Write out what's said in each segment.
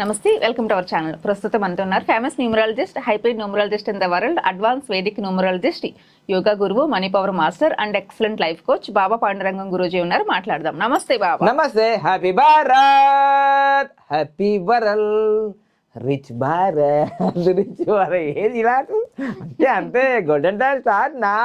నమస్తే welcome to our channel. ప్రస్తుతం మనతో ఉన్నారు famous numerologist hybrid numerologist in the world advance Vedic numerologist yoga గురువు money power master and excellent life coach Baba Pandurangam Guruji ఉన్నారు. మాట్లాడదాం. నమస్తే బాబా. నమస్తే happy Bharat! Happy world rich Bharat! Rich Bharat ఏది ఇలా? అంటే అంతే గోల్డెన్ టైం స్టార్ట్ నా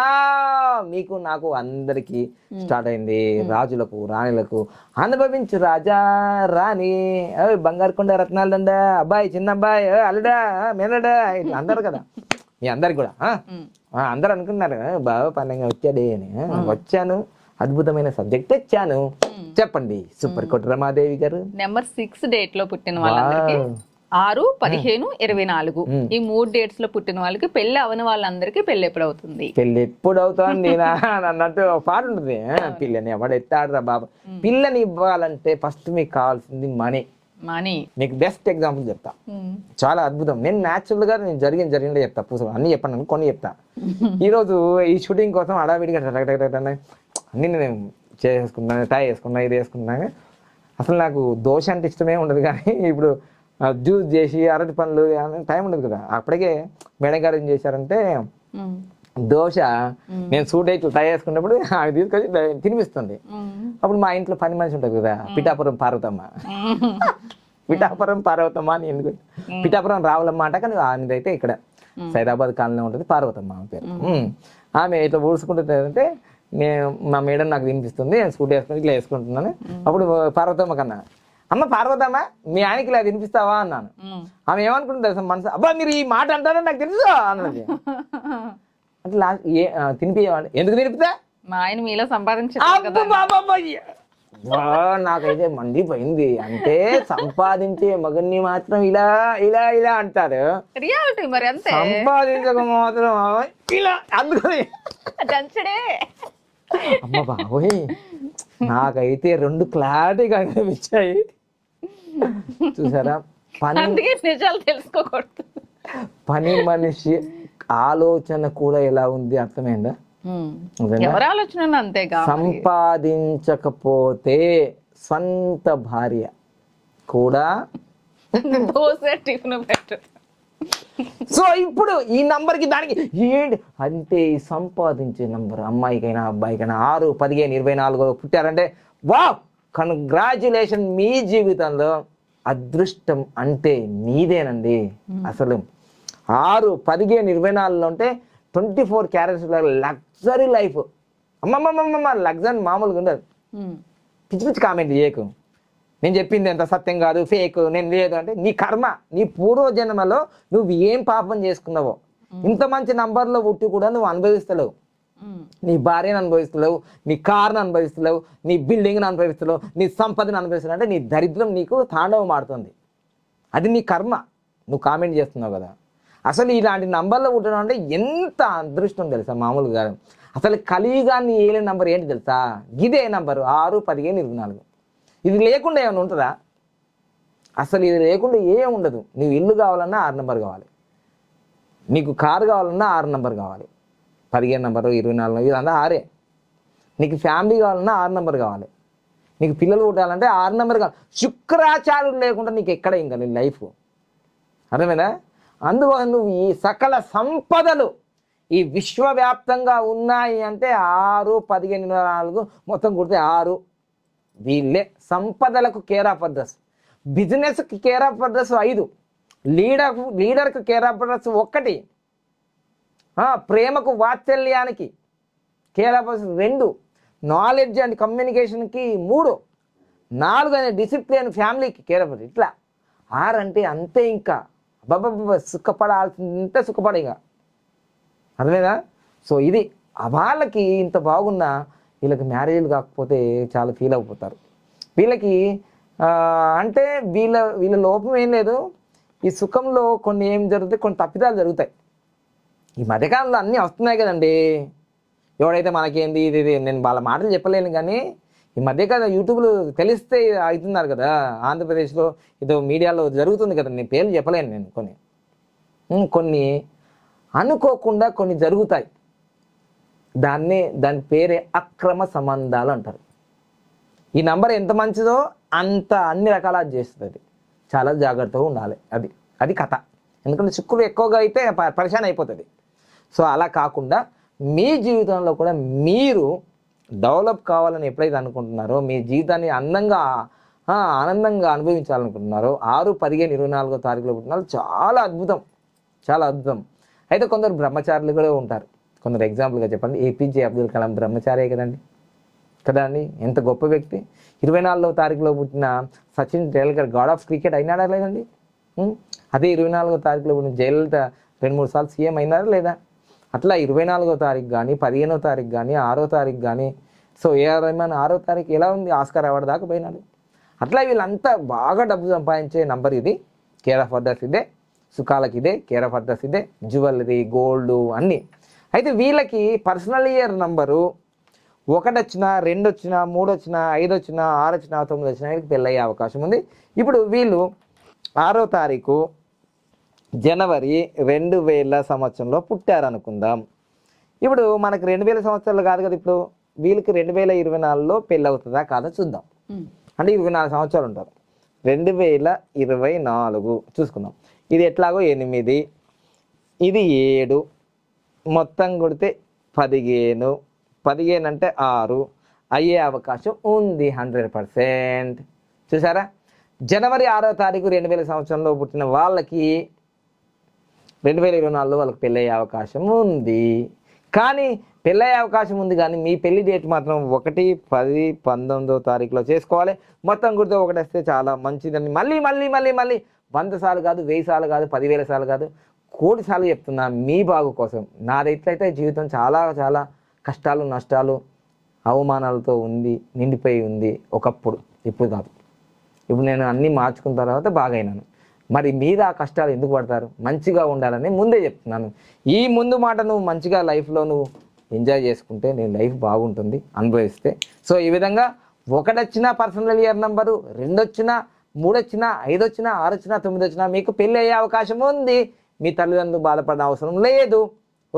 మీకు నాకు అందరికి స్టార్ట్ అయింది. రాజులకు రాణులకు అనుభవించు రాజా రాణి. బంగారు కొండ రత్నాలు దండ అబ్బాయి చిన్న అబ్బాయి అల్లుడా మేనడా ఇట్లా అందరు కదా. మీ అందరికి కూడా అందరు అనుకున్నారు. "ఆ, బాబా పండుగ వచ్చాడే అని వచ్చాను. అద్భుతమైన సబ్జెక్ట్ తెచ్చాను. చెప్పండి. సూపర్ కోట రమాదేవి గారు. నెంబర్ సిక్స్ డేట్లో పుట్టిన వాళ్ళందరికీ. ఆరు పదిహేను ఇరవై నాలుగు. ఈ మూడు డేట్స్లో పుట్టిన వాళ్ళకి పెళ్ళి అవని వాళ్ళందరికీ పెళ్ళి ఎప్పుడు అవుతుంది పెళ్ళి ఎప్పుడు అవుతుంది అన్నట్టు పాట ఉంటుంది. పిల్లని ఎవడు ఎత్తాడురా బాబా. పిల్లని ఇవ్వాలంటే ఫస్ట్ మీకు కావాల్సింది మనీ. మనీ. మీకు బెస్ట్ ఎగ్జాంపుల్ చెప్తా. చాలా అద్భుతం. నేను న్యాచురల్గా నేను జరిగిన జరిగిన చెప్తా. పుస్తకం అన్ని చెప్పాను కొన్ని చెప్తా. ఈ రోజు ఈ షూటింగ్ కోసం అడావిడిగా అన్ని నేను చేసుకున్నాను టై వేసుకున్నా ఇది వేసుకున్నాను అసలు నాకు దోశ అంటే ఇష్టమే ఉండదు కానీ ఇప్పుడు జ్యూస్ చేసి అరటి పండ్లు టైం ఉండదు కదా. అప్పటికే మేడం గారు ఏం చేశారంటే దోశ నేను సూట్ అయితే టై వేసుకున్నప్పుడు ఆమె తీసుకొచ్చి తినిపిస్తుంది. అప్పుడు మా ఇంట్లో పని మనిషి ఉంటుంది కదా పిఠాపురం పార్వతమ్మ. పిఠాపురం పార్వతమ్మ అని ఎందుకు? పిఠాపురం రావులమ్మ అంట కానీ ఆమెదైతే ఇక్కడ సైదాబాద్ కాలనీ ఉంటుంది పార్వతమ్మ ఆమె పేరు. ఆమె ఇట్లా ఊడ్చుకుంటుంది అంటే నేను మా మేడం నాకు తినిపిస్తుంది నేను స్కూటీ వేసుకుని ఇట్లా వేసుకుంటున్నాను. అప్పుడు పార్వతమ్మ కన్నా అమ్మ పార్వతమ్మ మీ ఆయనకి ఇలా తినిపిస్తావా అన్నాను. ఆమె ఏమనుకుంటుంది తెలుసా మనసు? అబ్బా మీరు ఈ మాట అంటారని నాకు తెలుసు అన్నది. అంటే లాస్ట్ ఏ తినిపియమని ఎందుకు తినిపితే మా ఆయన మీలో. వా, నాకైతే మండిపోయింది. అంటే సంపాదించే మగన్ని మాత్రం ఇలా ఇలా ఇలా అంటారు. రియాలిటీ మరి అంతే. సంపాదించక మాత్రం ఇలా అందుకని. అమ్మ బాబోయ్. నాకైతే రెండు క్లారిటీగా కనిపించాయి చూసారా? పని నిజాలు తెలుసుకోకూడదు. పని మనిషి ఆలోచన కూడా ఎలా ఉంది అర్థమైందా? ఎవరి ఆలోచన అంతేగా సంపాదించకపోతే సొంత భార్య కూడా దోశ టిఫిన్ పెట్టు. సో ఇప్పుడు ఈ నంబర్కి దానికి ఏంటి? అంటే ఈ సంపాదించే నంబర్ అమ్మాయికైనా అబ్బాయికైనా ఆరు పదిహేను ఇరవై నాలుగు పుట్టారంటే వా కంగ్రాచులేషన్ మీ జీవితంలో అదృష్టం అంటే మీదేనండి అసలు ఆరు పదిహేను ఇరవై నాలుగులో ఉంటే twenty four carats luxury life. అమ్మమ్మమ్మమ్మ luxury మామూలుగా ఉండదు. పిచ్చి పిచ్చి కామెంట్ చేయకు. నేను చెప్పింది ఎంత సత్యం కాదు ఫేక్ నేను లేదు అంటే నీ కర్మ నీ పూర్వజన్మలో నువ్వు ఏం పాపం చేసుకున్నావో. ఇంత మంచి నంబర్లో పుట్టి కూడా నువ్వు అనుభవిస్తలేవు. నీ భార్యను అనుభవిస్తలేవు నీ కార్ను అనుభవిస్తలేవు నీ బిల్డింగ్ను అనుభవిస్తలేవు నీ సంపదను అనుభవిస్తలేవు. అంటే నీ దరిద్రం నీకు తాండవం ఆడుతుంది అది నీ కర్మ. నువ్వు కామెంట్ చేస్తున్నావు కదా. అసలు ఇలాంటి నంబర్లో పుట్టడం అంటే ఎంత అదృష్టం తెలుసా మామూలుగా? అసలు కలియుగాన్ని ఏలే నంబర్ ఏంటి తెలుసా? ఇదే నంబరు ఆరు పదిహేను ఇరవై నాలుగు. ఇది లేకుండా ఏమైనా ఉంటుందా? అసలు ఇది లేకుండా ఏం ఉండదు. నీవు ఇల్లు కావాలన్నా ఆరు నెంబర్ కావాలి. నీకు కారు కావాలన్నా ఆరు నెంబర్ కావాలి. పదిహేను నెంబరు ఇరవై నాలుగు ఇదంతా ఆరే. నీకు ఫ్యామిలీ కావాలన్నా ఆరు నెంబర్ కావాలి. నీకు పిల్లలు పుట్టాలంటే ఆరు నెంబర్ కావాలి. శుక్రాచార్యులు లేకుండా నీకు ఎక్కడ ఇంకా నీ లైఫ్. అర్థమేనా అందువల్ల నువ్వు ఈ సకల సంపదలు ఈ విశ్వవ్యాప్తంగా ఉన్నాయి అంటే ఆరు పదిహేను నాలుగు మొత్తం కుడితే ఆరు. వీళ్ళే సంపదలకు కేర్ ఆఫ్ అడ్రస్ బిజినెస్కి కేర్ ఆఫ్ అడ్రస్ ఐదు. లీడర్ లీడర్కి కేర్ ఆఫ్ అడ్రస్ ఒక్కటి ప్రేమకు వాత్సల్యానికి కేర్ ఆఫ్ అడ్రస్ రెండు. నాలెడ్జ్ అండ్ కమ్యూనికేషన్కి మూడు. నాలుగు అనే డిసిప్లిన్ ఫ్యామిలీకి కేర్ ఆఫ్ అడ్రస్ ఇట్లా. ఆరు అంటే అంతే ఇంకా. అబ్బాబ్బా సుఖపడాల్సింత సుఖపడ ఇక. అర్థమేదా? సో ఇది. ఆ వాళ్ళకి ఇంత బాగున్నా వీళ్ళకి మ్యారేజ్లు కాకపోతే చాలా ఫీల్ అయిపోతారు. వీళ్ళకి అంటే వీళ్ళ వీళ్ళ లోపం ఏం లేదు. ఈ సుఖంలో కొన్ని ఏం జరుగుతాయి కొన్ని తప్పిదాలు జరుగుతాయి. ఈ మధ్యకాలంలో అన్నీ వస్తున్నాయి కదండి. ఎవడైతే మనకేంది ఇది ఇది నేను వాళ్ళ మాటలు చెప్పలేను కానీ ఈ మధ్యకాలం యూట్యూబ్లో తెలిస్తే అవుతున్నారు కదా. ఆంధ్రప్రదేశ్లో ఏదో మీడియాలో జరుగుతుంది కదా నేను పేర్లు చెప్పలేను నేను కొన్ని. కొన్ని అనుకోకుండా కొన్ని జరుగుతాయి. దాన్ని దాని పేరే అక్రమ సంబంధాలు అంటారు. ఈ నంబర్ ఎంత మంచిదో అంత అన్ని రకాల చేస్తుంది. చాలా జాగ్రత్తగా ఉండాలి అది. అది కథ. ఎందుకంటే చిక్కులు ఎక్కువగా అయితే ప- పరిశాన్ అయిపోతుంది. సో అలా కాకుండా మీ జీవితంలో కూడా మీరు డెవలప్ కావాలని ఎప్పుడైతే అనుకుంటున్నారో మీ జీవితాన్ని అందంగా ఆనందంగా అనుభవించాలనుకుంటున్నారో ఆరు పదిహేను ఇరవై నాలుగో తారీఖులో పుట్టిన చాలా అద్భుతం. చాలా అద్భుతం. అయితే కొందరు బ్రహ్మచారులు కూడా ఉంటారు. కొందరు ఎగ్జాంపుల్గా చెప్పండి. ఏపీజే అబ్దుల్ కలాం బ్రహ్మచారే కదండి. కదా అండి? ఎంత గొప్ప వ్యక్తి. ఇరవై నాలుగవ తారీఖులో పుట్టిన Sachin Tendulkar god of cricket అయినాడా లేదండి? అదే ఇరవై నాలుగో తారీఖులో పుట్టిన జయలలిత రెండు మూడు సార్లు సీఎం అయినారా లేదా? అట్లా ఇరవై నాలుగో తారీఖు కానీ పదిహేనో తారీఖు కానీ ఆరో తారీఖు కానీ సో ఏఆర్ రెహమాన్ ఆరో తారీఖు ఎలా ఉంది? ఆస్కార్ అవార్డు దాకా పోయినాడు. అట్లా వీళ్ళంతా బాగా డబ్బు సంపాదించే నంబర్ ఇది. కేర్ ఆఫ్ అడ్రస్ ఇదే. సుఖాలకి ఇదే కేర్ ఆఫ్ అడ్రస్ ఇదే. జ్యువెలరీ గోల్డ్ అన్నీ. అయితే వీళ్ళకి పర్సనల్ ఇయర్ నంబరు ఒకటి వచ్చినా రెండు వచ్చినా మూడు వచ్చినా ఐదు వచ్చినా ఆరు వచ్చినా తొమ్మిది వచ్చినా వీళ్ళకి పెళ్ళయ్యే అవకాశం ఉంది. ఇప్పుడు వీళ్ళు ఆరో తారీఖు జనవరి రెండు వేల సంవత్సరంలో పుట్టారనుకుందాం. ఇప్పుడు మనకు రెండు వేల సంవత్సరాలు కాదు కదా ఇప్పుడు. వీళ్ళకి రెండు వేల ఇరవై నాలుగులో పెళ్ళి అవుతుందా కాదా చూద్దాం. అంటే ఇరవై నాలుగు సంవత్సరాలు ఉంటారు. రెండు వేల ఇరవై నాలుగు చూసుకుందాం. ఇది ఎట్లాగో ఎనిమిది ఇది ఏడు మొత్తం కొడితే పదిహేను. పదిహేను అంటే ఆరు. అయ్యే అవకాశం ఉంది హండ్రెడ్ పర్సెంట్. చూసారా? జనవరి ఆరో తారీఖు రెండు వేల సంవత్సరంలో పుట్టిన వాళ్ళకి రెండు వేల ఇరవై నాలుగులో వాళ్ళకి పెళ్ళయ్యే అవకాశం ఉంది. కానీ పెళ్ళయ్యే అవకాశం ఉంది కానీ మీ పెళ్ళి డేట్ మాత్రం ఒకటి పది పంతొమ్మిదో తారీఖులో చేసుకోవాలి. మొత్తం గుర్తు ఒకటి వస్తే చాలా మంచిదని. మళ్ళీ మళ్ళీ మళ్ళీ మళ్ళీ వంద సార్లు కాదు వెయ్యి సార్లు కాదు పదివేల సార్లు కాదు కోటి సార్లు చెప్తున్నా మీ బాగు కోసం. నాదైతే జీవితం చాలా చాలా కష్టాలు నష్టాలు అవమానాలతో ఉంది నిండిపోయి ఉంది ఒకప్పుడు ఇప్పుడు కాదు. ఇప్పుడు నేను అన్నీ మార్చుకున్న తర్వాత బాగైనాను. మరి మీద ఆ కష్టాలు ఎందుకు పడతారు? మంచిగా ఉండాలని ముందే చెప్తున్నాను. ఈ ముందు మాట నువ్వు మంచిగా లైఫ్లో నువ్వు ఎంజాయ్ చేసుకుంటే నీ లైఫ్ బాగుంటుంది అనుభవిస్తే. సో ఈ విధంగా ఒకటి పర్సనల్ ఇయర్ నెంబరు రెండొచ్చినా మూడొచ్చినా ఐదు వచ్చినా ఆరు వచ్చినా తొమ్మిది వచ్చినా మీకు పెళ్ళి అయ్యే అవకాశం ఉంది. మీ తల్లిదండ్రులు బాధపడిన అవసరం లేదు.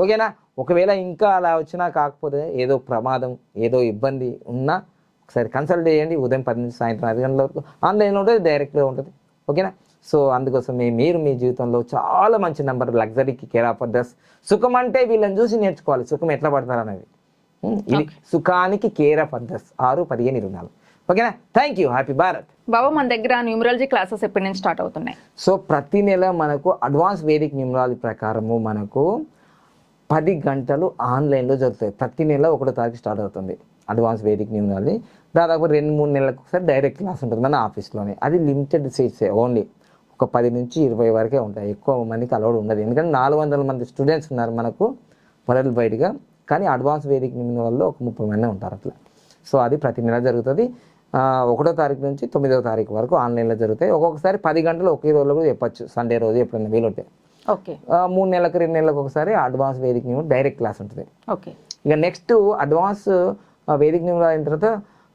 ఓకేనా? ఒకవేళ ఇంకా అలా వచ్చినా కాకపోతే ఏదో ప్రమాదం ఏదో ఇబ్బంది ఉన్నా ఒకసారి కన్సల్ట్ చేయండి. ఉదయం పది నుంచి సాయంత్రం ఐదు గంటల వరకు ఆన్లైన్లో ఉంటుంది డైరెక్ట్గా ఉంటుంది. ఓకేనా? సో అందుకోసం మీరు మీ జీవితంలో చాలా మంచి నెంబర్ లగ్జరీకి కేర్ ఆఫ్ అడ్రస్ సుఖం అంటే వీళ్ళని చూసి నేర్చుకోవాలి. సుఖం ఎట్లా పడతారు అనేది. ఇది సుఖానికి కేర్ ఆఫ్ అడ్రస్ ఆరు పదిహేను ఇరవై నాలుగు. ఓకేనా? Thank you. Happy Bharat. Baba మన దగ్గర న్యూమరాలజీ క్లాసెస్ ఎప్పటి నుంచి స్టార్ట్ అవుతున్నాయి? సో ప్రతి నెల మనకు అడ్వాన్స్ వేదిక్ న్యూమరాలజీ ప్రకారము మనకు పది గంటలు ఆన్లైన్లో జరుగుతాయి. ప్రతి నెల ఒకటో తారీఖు స్టార్ట్ అవుతుంది అడ్వాన్స్ వేదిక్ న్యూమరాలజీ. దాదాపు రెండు మూడు నెలలకు ఒకసారి డైరెక్ట్ క్లాస్ ఉంటుంది మన ఆఫీస్లోనే. అది లిమిటెడ్ సీట్సే ఓన్లీ. ఒక పది నుంచి ఇరవై వరకే ఉంటాయి. ఎక్కువ మందికి అలవాటు ఉండదు. ఎందుకంటే నాలుగు వందల మంది స్టూడెంట్స్ ఉన్నారు మనకు వరల్డ్ వైడ్గా కానీ అడ్వాన్స్ వేదిక్ న్యూమరాల్లో ఒక ముప్పై మంది ఉంటారు అట్లా. సో అది ప్రతి నెల జరుగుతుంది. ఒకటో తారీఖు నుంచి తొమ్మిదవ తారీఖు వరకు ఆన్లైన్లో జరుగుతాయి. ఒక్కొక్కసారి పది గంటలు ఒకే రోజులో కూడా చెప్పచ్చు. సండే రోజు ఎప్పుడైనా వీలుంటే. ఓకే. మూడు నెలలకు రెండు నెలలకు ఒకసారి అడ్వాన్స్ వేదిక డైరెక్ట్ క్లాస్ ఉంటుంది. ఓకే. ఇక నెక్స్ట్ అడ్వాన్స్ వేదిక అయిన తర్వాత